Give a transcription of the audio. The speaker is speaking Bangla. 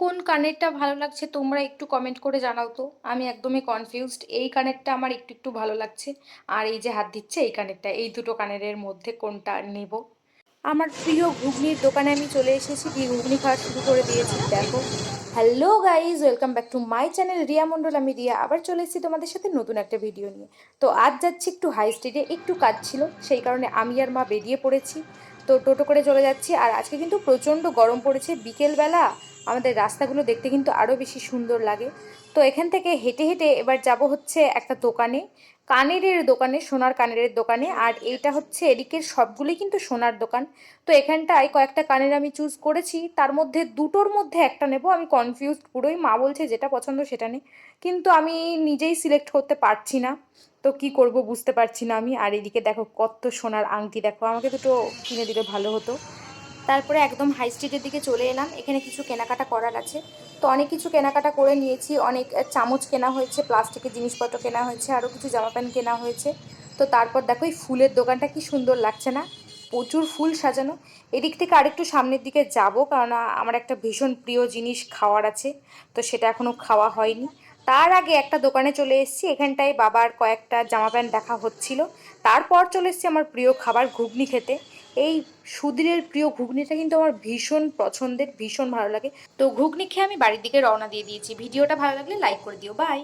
কোন কানেরটা ভালো লাগছে তোমরা একটু কমেন্ট করে জানাও তো। আমি একদমই কনফিউজড এই কানেরটা আমার একটু একটু ভালো লাগছে। আর এই যে হাত দিচ্ছে, এই কানেরটা এই দুটো কানেরের মধ্যে কোনটা নেব? আমার প্রিয় ঘুগনির দোকানে আমি চলে এসেছি। দিয়ে ঘুগনি খাওয়া শুরু করে দিয়েছি, দেখো। Hello guys welcome back to my channel Riya Mondal. আমি রিয়া, আবার চলে এসেছি তোমাদের সাথে নতুন একটা ভিডিও নিয়ে। তো আজ যাচ্ছি একটু হাই স্ট্রিটে একটু কাজ ছিল। সেই কারণে আমি আর মা বেরিয়ে পড়েছি। তো টোটো করে চলে যাচ্ছি। আর আজকে কিন্তু প্রচণ্ড গরম পড়েছে। বিকেলবেলা আমাদের রাস্তাগুলো দেখতে কিন্তু আরও বেশি সুন্দর লাগে। তো এখান থেকে হেঁটে হেঁটে এবার যাব হচ্ছে একটা দোকানে। কানেরের দোকানে, সোনার কানেরের দোকানে। আর এইটা হচ্ছে এদিকের সবগুলোই কিন্তু সোনার দোকান। তো এখানটায় কয়েকটা কানের আমি চুজ করেছি। তার মধ্যে দুটোর মধ্যে একটা নেব। আমি কনফিউজড পুরোই। মা বলছে যেটা পছন্দ সেটা নেই কিন্তু আমি নিজেই সিলেক্ট করতে পারছি না। তো কি করব বুঝতে পারছি না আমি। আর এদিকে দেখো কত সোনার আংটি। দেখো আমাকে দুটো কিনে দিলে ভালো হতো। তারপরে একদম হাই স্ট্রিটের দিকে চলে এলাম। এখানে কিছু কেনাকাটা করার আছে। তো অনেক কিছু কেনাকাটা করে নিয়েছি। অনেক চামচ কেনা হয়েছে, প্লাস্টিকের জিনিসপত্র কেনা হয়েছে আরও কিছু জামা প্যান্ট কেনা হয়েছে। তো তারপর দেখো এই ফুলের দোকানটা কি সুন্দর লাগছে না? প্রচুর ফুল সাজানো। এদিক থেকে আরেকটু সামনের দিকে যাব, কারণ আমার একটা ভীষণ প্রিয় জিনিস খাওয়ার আছে। তো সেটা এখনও খাওয়া হয়নি। তার আগে একটা দোকানে চলে এসেছি। এখানটায় বাবার কয়েকটা জামা প্যান্ট দেখা হচ্ছিল। তারপর চলে এসেছি আমার প্রিয় খাবার ঘুগনি খেতে। এই সুধীরের প্রিয় ঘুগনিটা কিন্তু আমার ভীষণ পছন্দের, ভীষণ ভালো লাগে। তো ঘুগনি খেয়ে আমি বাড়ির দিকে রওনা দিয়ে দিয়েছি। ভিডিওটা ভালো লাগলে লাইক করে দিও। বাই